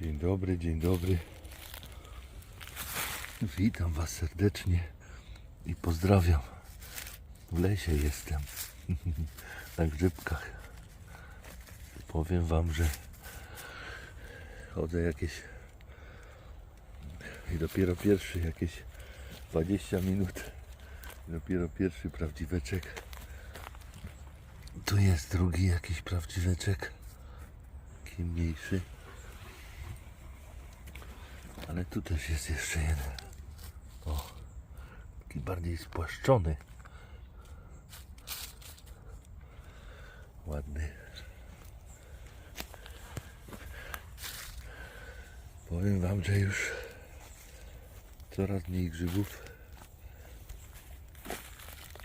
Dzień dobry, dzień dobry. Witam Was serdecznie i pozdrawiam. W lesie jestem, na grzybkach. Powiem Wam, że chodzę jakieś i dopiero pierwszy jakieś 20 minut. Dopiero pierwszy prawdziweczek. Tu jest drugi jakiś prawdziweczek. Taki mniejszy. Ale tu też jest jeszcze jeden. O, taki bardziej spłaszczony. Ładny. Powiem wam, że już coraz mniej grzybów.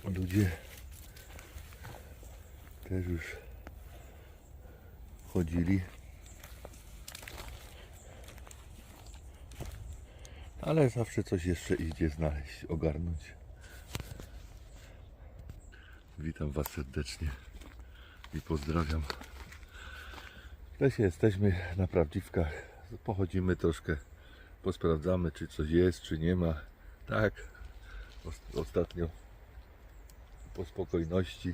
Ludzie też już chodzili. Ale zawsze coś jeszcze idzie znaleźć, ogarnąć. Witam Was serdecznie i pozdrawiam. W lesie jesteśmy na prawdziwkach. Pochodzimy troszkę, posprawdzamy, czy coś jest, czy nie ma. Tak, os- ostatnio po spokojności,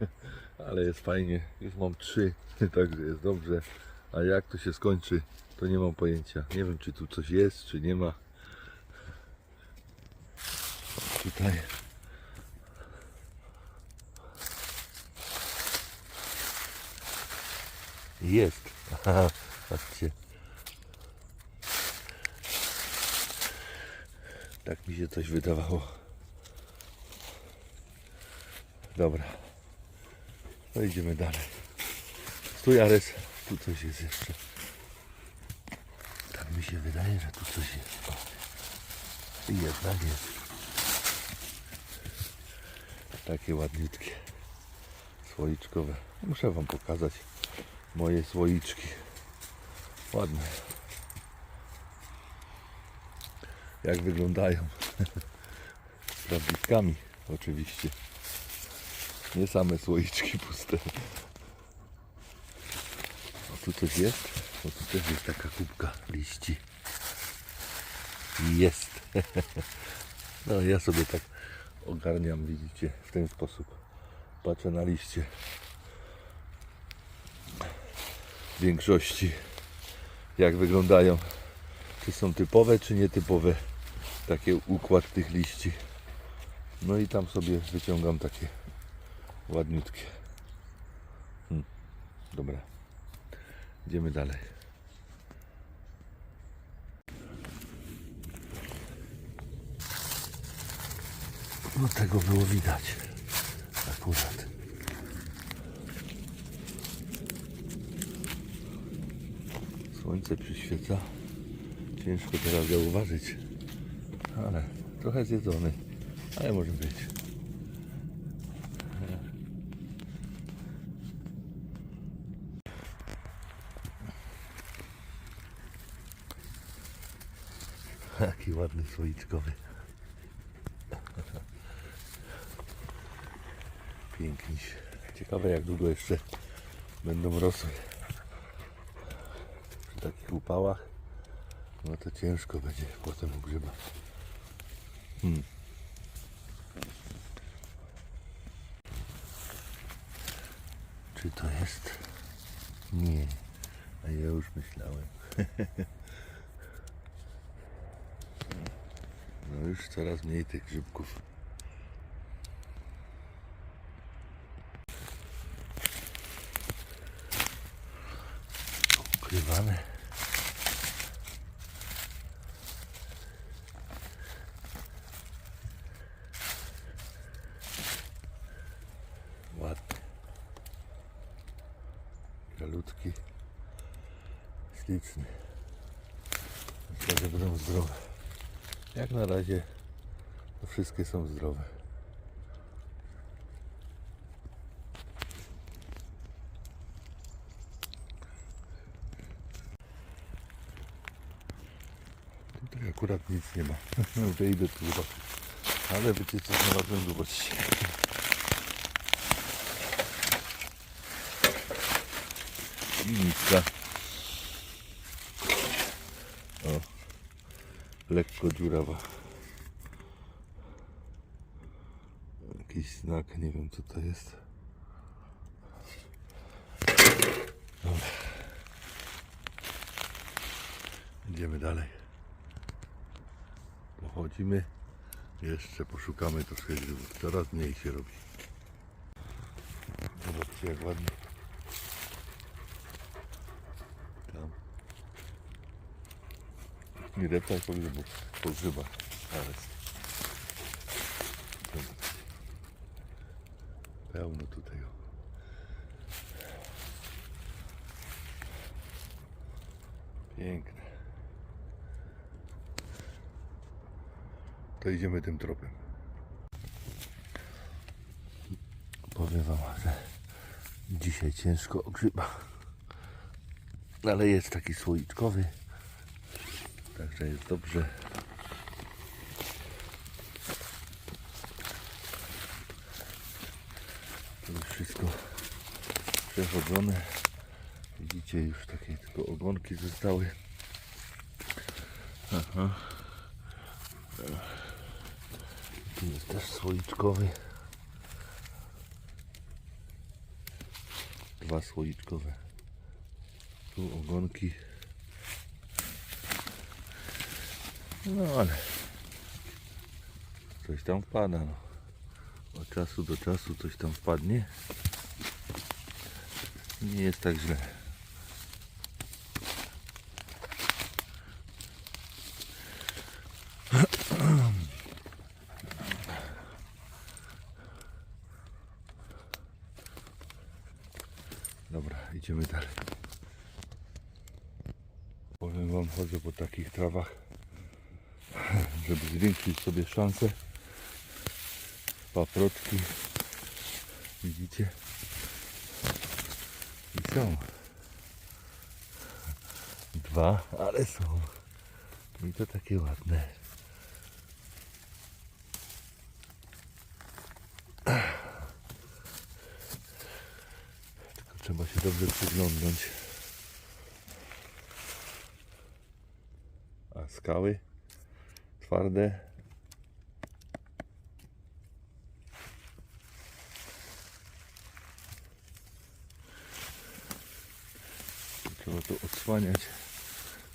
ale jest fajnie. Już mam trzy, także jest dobrze. A jak to się skończy, to nie mam pojęcia. Nie wiem, czy tu coś jest, czy nie ma. Tutaj. Jest. Aha, patrzcie. Tak mi się coś wydawało. Dobra. No idziemy dalej. Stój Ares, tu coś jest jeszcze. Tak mi się wydaje, że tu coś jest. I jednak jest. Takie ładniutkie. Słoiczkowe. Muszę wam pokazać moje słoiczki. Ładne. Jak wyglądają. Z prawdziwkami oczywiście. Nie same słoiczki puste. O tu coś jest? O tu też jest taka kubka liści. Jest. No ja sobie tak ogarniam, widzicie, w ten sposób. Patrzę na liście. W większości jak wyglądają. Czy są typowe, czy nietypowe. Takie układ tych liści. No i tam sobie wyciągam takie ładniutkie. Hmm. Dobra. Idziemy dalej. No tego było widać. Akurat. Słońce przyświeca. Ciężko teraz zauważyć. Ale trochę zjedzony. Ale może być. Jaki ładny słoiczkowy. Piękniś. Ciekawe jak długo jeszcze będą rosły. Przy takich upałach no to ciężko będzie potem ugrzebać. Hmm. Czy to jest? Nie. A ja już myślałem. No już coraz mniej tych grzybków. Ukrywane. Ładny. Malutki. Śliczny. Myślę, że będą zdrowe. Jak na razie to wszystkie są zdrowe. Tutaj akurat nic nie ma. Wejdę tu zobaczyć. Ale wiecie co znalazłem zobaczcie. Linijka. O, lekko dziurawa. Jakiś znak, nie wiem co to jest. Dobra. Idziemy dalej. Pochodzimy. Jeszcze poszukamy troszkę grzybów. Coraz mniej się robi. Zobaczcie jak ładnie. Tam. Nie reptaj po grzybów, po grzybach. Ale. Pełno tutaj. Piękne. To idziemy tym tropem. Powiem wam, że dzisiaj ciężko o grzyba. Ale jest taki słoiczkowy. Także jest dobrze. To już wszystko przechodzone. Widzicie, już takie tylko ogonki zostały. Aha. Tu jest też słoiczkowy. Dwa słoiczkowe. Tu ogonki. No ale coś tam wpada. No. Od czasu do czasu coś tam wpadnie. Nie jest tak źle. Dobra, idziemy dalej. Powiem wam, chodzę po takich trawach, żeby zwiększyć sobie szanse. Paprotki, widzicie? I są. Dwa, ale są. I to takie ładne. Tylko trzeba się dobrze przyglądnąć. A skały twarde. Trzeba to odsłaniać,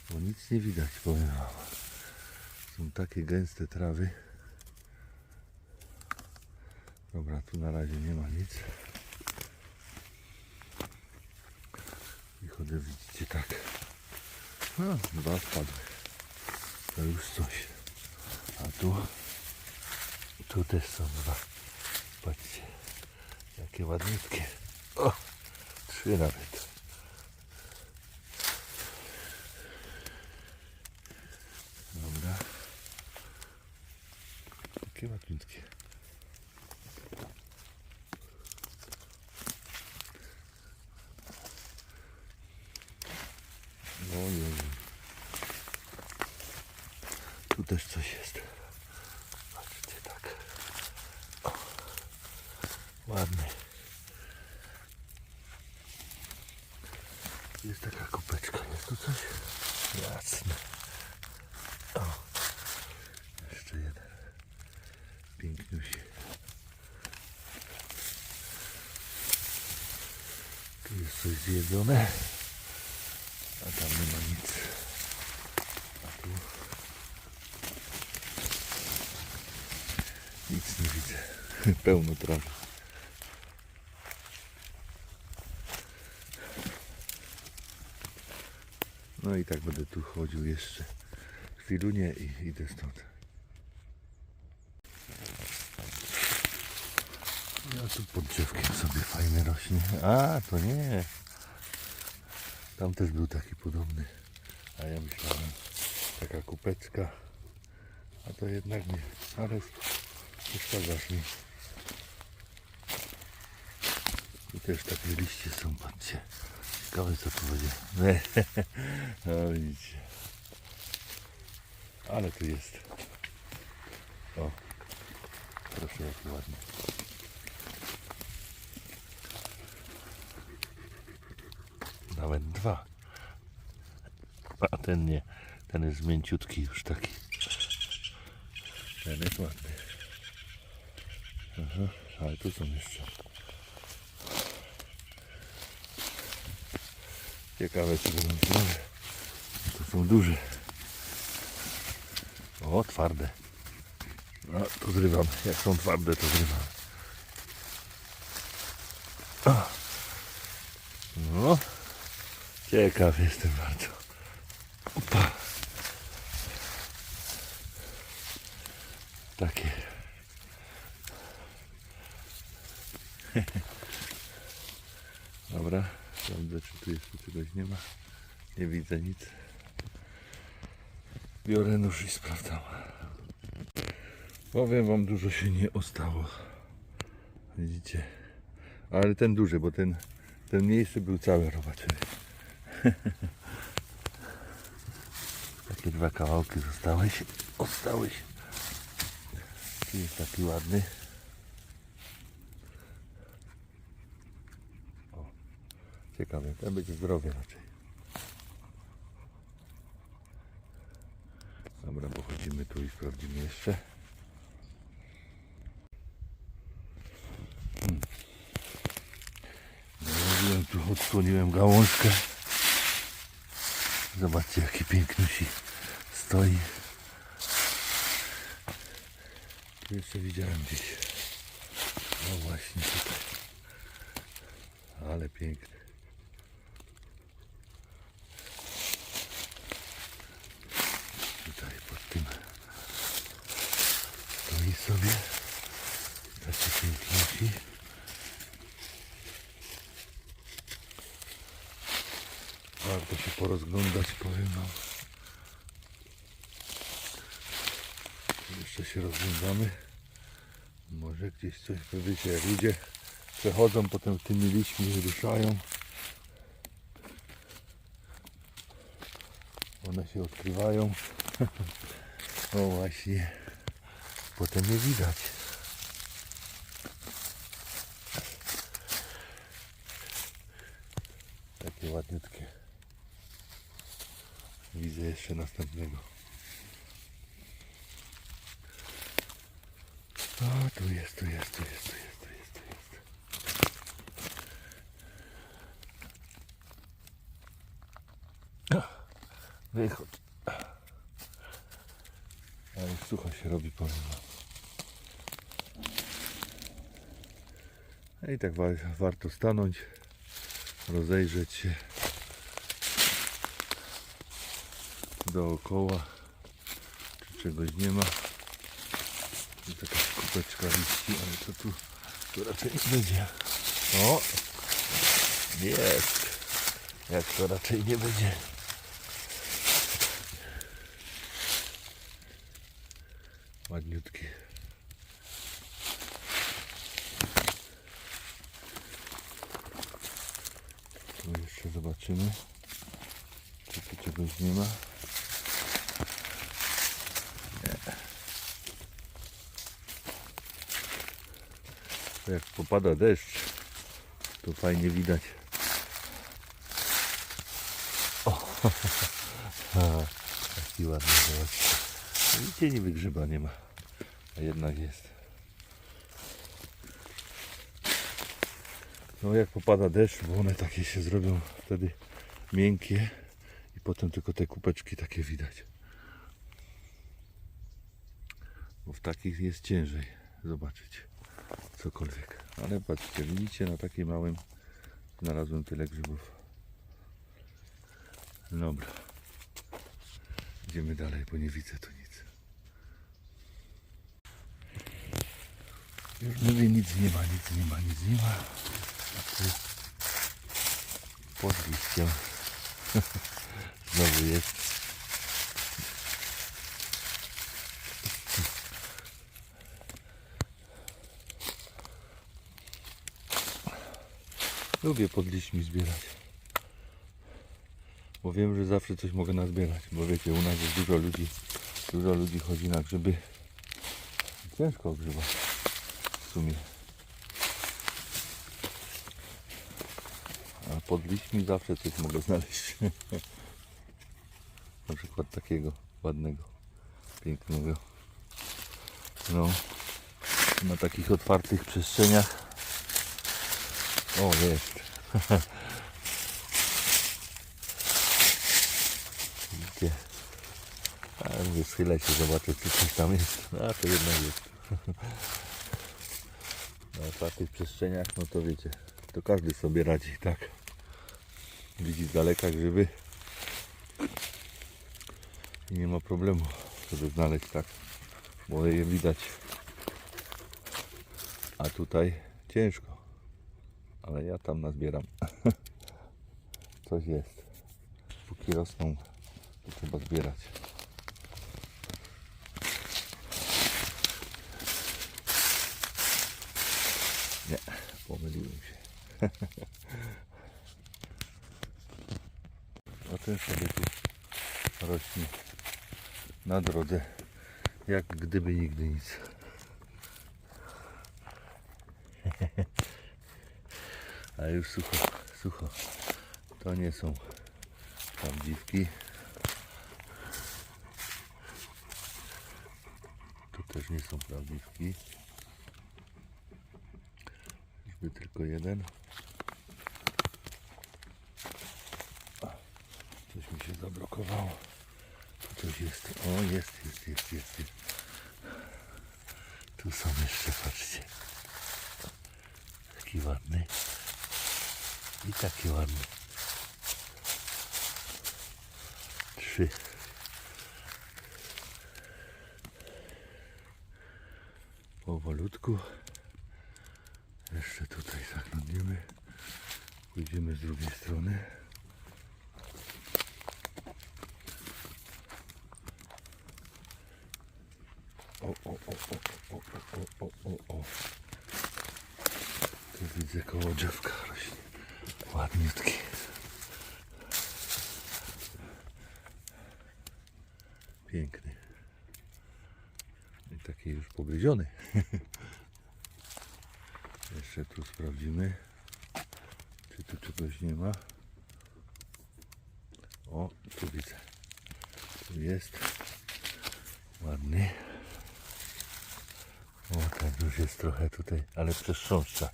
bo nic nie widać, powiem wam. Są takie gęste trawy. Dobra, tu na razie nie ma nic. I chodzę, widzicie, tak. No, dwa spadły. To już coś. A tu, tu też są dwa. Patrzcie, jakie ładniutkie. O, trzy nawet. Dobra. Takie ładniutkie. Ojej. Tu też coś jest. Patrzcie tak. O, ładny. Jest taka kopeczka. Jest tu coś? Jasne. O. Jeszcze jeden. Piękniusi. Tu jest coś zjedzone. A tam nie ma nic. A tu nic nie widzę. Pełno trawy. No i tak będę tu chodził jeszcze chwilunię i idę stąd. Ja tu pod drzewkiem sobie fajnie rośnie. A, to nie. Tam też był taki podobny. A ja myślałem, taka kupecka. A to jednak nie. Ale przeszkadzasz mi. Tu też takie liście są, patrzcie. Ciekawe co tu będzie. No widzicie. Ale tu jest. O. Proszę jak ładnie. Nawet dwa. A ten nie. Ten jest mięciutki już taki. Ten jest ładny. Aha, ale tu są jeszcze. Ciekawe czy będą zdrowe. To są duże. O, twarde. No, to zrywam. Jak są twarde, to zrywam. No, ciekaw jestem bardzo. Opa. Takie. Dobra, sprawdzę czy tu nie ma. Nie widzę nic. Biorę nóż i sprawdzam. Powiem wam, dużo się nie ostało. Widzicie? Ale ten duży, bo ten, ten mniejszy był cały robaczyny. Takie dwa kawałki zostały się, ostały jest taki ładny. Ciekawy, ten będzie zdrowy raczej. Dobra, pochodzimy tu i sprawdzimy jeszcze. Hmm. Tu, odsłoniłem gałązkę. Zobaczcie jaki pięknusi stoi. Tu jeszcze widziałem gdzieś. No właśnie tutaj. Ale piękny. Tutaj pod tym stoi sobie. Taki piękności. Warto się porozglądać, powiem wam. Jeszcze się rozglądamy. Może gdzieś coś powiecie, jak ludzie przechodzą, potem tymi liśćmi ruszają. One się odkrywają. O właśnie. Potem je widać. Takie ładniutkie. Widzę jeszcze następnego. O, tu jest, tu jest, tu jest, tu jest, tu jest, tu jest. Wychód. Ale już sucho się robi, powiem I tak wa- warto stanąć, rozejrzeć się dookoła, czy czegoś nie ma. I taka kubeczka liści, ale to tu, tu raczej nie będzie. O! Jest! Jak to raczej nie będzie. Ładniutki. Tu jeszcze zobaczymy, czy tu czegoś nie ma. Popada deszcz, to fajnie widać. O, taki ładny, zobaczcie. Widzicie, niby grzyba nie ma, a jednak jest. No jak popada deszcz, bo one takie się zrobią wtedy miękkie i potem tylko te kupeczki takie widać. Bo w takich jest ciężej zobaczyć cokolwiek. Ale patrzcie, widzicie, na takim małym znalazłem tyle grzybów. Dobra. Idziemy dalej, bo nie widzę tu nic. Już mówię, nic nie ma, nic nie ma, nic nie ma. Pod liściem znowu jest. Lubię pod liśćmi zbierać. Bo wiem, że zawsze coś mogę nazbierać. Bo wiecie, u nas jest dużo ludzi. Dużo ludzi chodzi na grzyby. Ciężko grzyba. W sumie. A pod liśćmi zawsze coś mogę znaleźć. na przykład takiego ładnego, pięknego. No, na takich otwartych przestrzeniach. O, jest. Widzicie? A mówię, schylę się, zobaczę, czy coś tam jest. A, to jednak jest. Na otwartych przestrzeniach, no to wiecie, to każdy sobie radzi, tak? Widzi z daleka grzyby i nie ma problemu, żeby znaleźć tak, bo je widać. A tutaj ciężko, ale ja tam nazbieram. Coś jest. Póki rosną, to trzeba zbierać. Nie, pomyliłem się. A ten sobie tu rośnie na drodze, jak gdyby nigdy nic. A już sucho, sucho. To nie są prawdziwki. Tu też nie są prawdziwki. Czyżby tylko jeden. Coś mi się zablokowało. Tu coś jest. O, jest, jest, jest, jest. jest. Tu są jeszcze, patrzcie. Taki ładny. I taki ładny. Trzy. Powolutku. Jeszcze tutaj zaglądniemy. Pójdziemy z drugiej strony. Pogryziony. Jeszcze tu sprawdzimy, czy tu czegoś nie ma. O, tu widzę. Tu jest. Ładny. O, tak już jest trochę tutaj, ale przez chrząszcza.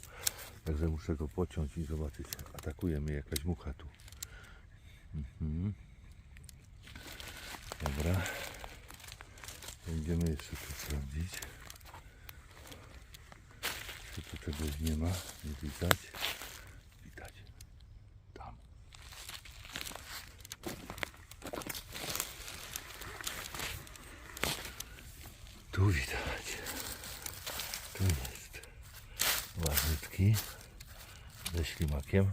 Także muszę go pociąć i zobaczyć. Atakuje mnie jakaś mucha tu. Mhm. Dobra. Będziemy jeszcze tu sprawdzić. Czegoś nie ma? Nie widać. Widać. Tam. Tu widać. Tu jest. Ładniutki. Ze ślimakiem.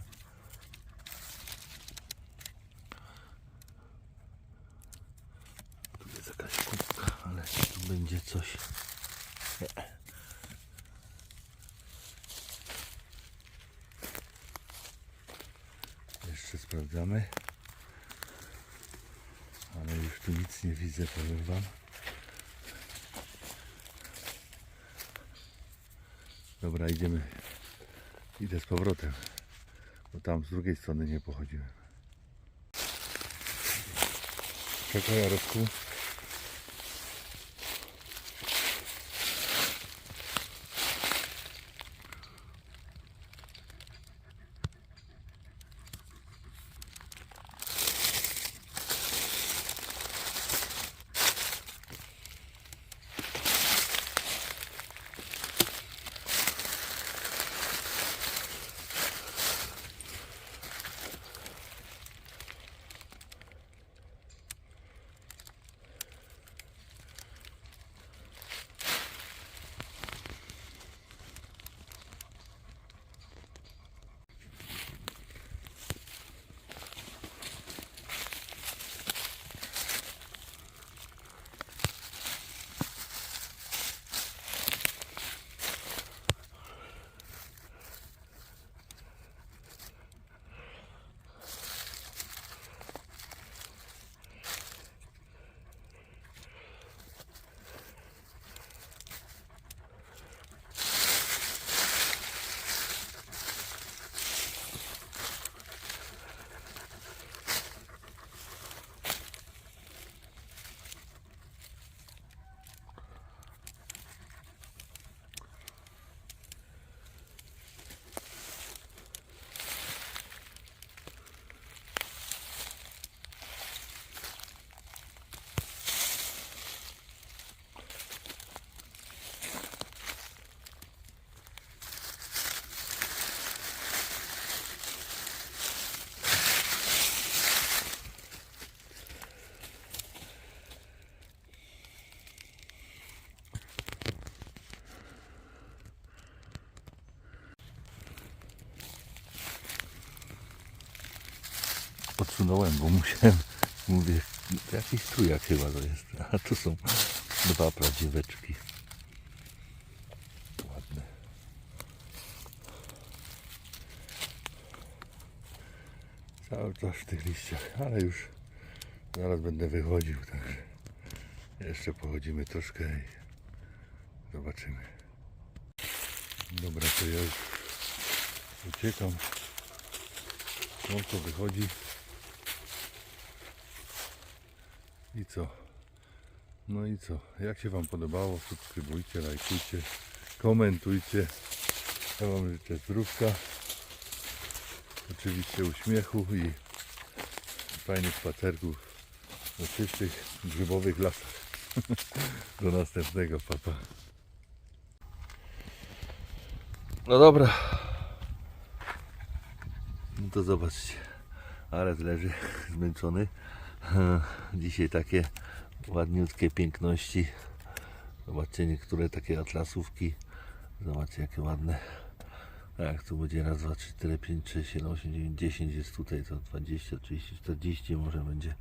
Tu jest jakaś kubka, ale tu będzie coś. Nie. Sprawdzamy. Ale już tu nic nie widzę, powiem Wam. Dobra, idziemy. Idę z powrotem. Bo tam z drugiej strony nie pochodziłem. Czekaj, Jarosku. Odsunąłem, bo musiałem, mówię, jakiś trójak chyba to jest, a tu są dwa prawdziweczki. Ładne. Cały czas w tych liściach, ale już zaraz będę wychodził, także jeszcze pochodzimy troszkę i zobaczymy. Dobra, to ja już uciekam. Słonko wychodzi. I co? No i co? Jak się Wam podobało? Subskrybujcie, lajkujcie, komentujcie. Ja Wam życzę zdrówka. Oczywiście uśmiechu i fajnych spacerków po czystych, grzybowych lasach. Do następnego, papa. No dobra. No to zobaczcie. Ares leży zmęczony. Dzisiaj takie ładniutkie piękności. Zobaczcie niektóre takie atlasówki. Zobaczcie jakie ładne. Tak, tu będzie raz, dwa, trzy, cztery, pięć, sześć, siedem, osiem, dziewięć, dziesięć jest tutaj, to 20, 30, 40 może będzie.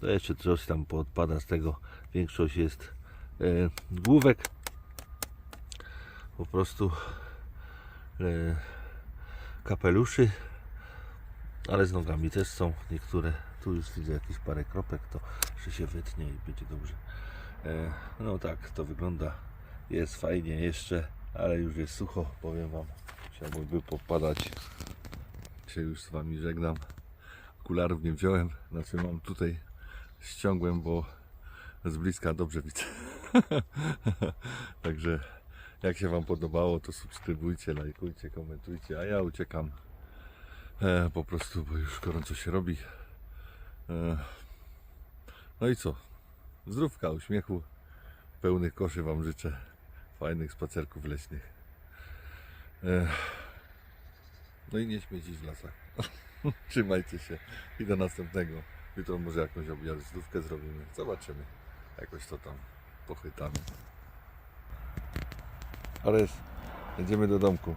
To jeszcze coś tam poodpada z tego. Większość jest e, główek. Po prostu e, kapeluszy. Ale z nogami też są niektóre. Tu już widzę jakieś parę kropek, to jeszcze się wytnie i będzie dobrze. E, no tak, to wygląda. Jest fajnie jeszcze, ale już jest sucho, powiem Wam. Chciałbym popadać. Się już z Wami żegnam. Okularów nie wziąłem, znaczy mam tutaj ściągłem, bo z bliska dobrze widzę. Także jak się Wam podobało, to subskrybujcie, lajkujcie, komentujcie, a ja uciekam e, po prostu, bo już gorąco się robi. No i co? Zdrówka, uśmiechu, pełnych koszy Wam życzę, fajnych spacerków leśnych. No i nie śmiecić w lasach. Trzymajcie się i do następnego. Jutro może jakąś objazdówkę zrobimy. Zobaczymy. Jakoś to tam pochytamy. Ale jedziemy do domku.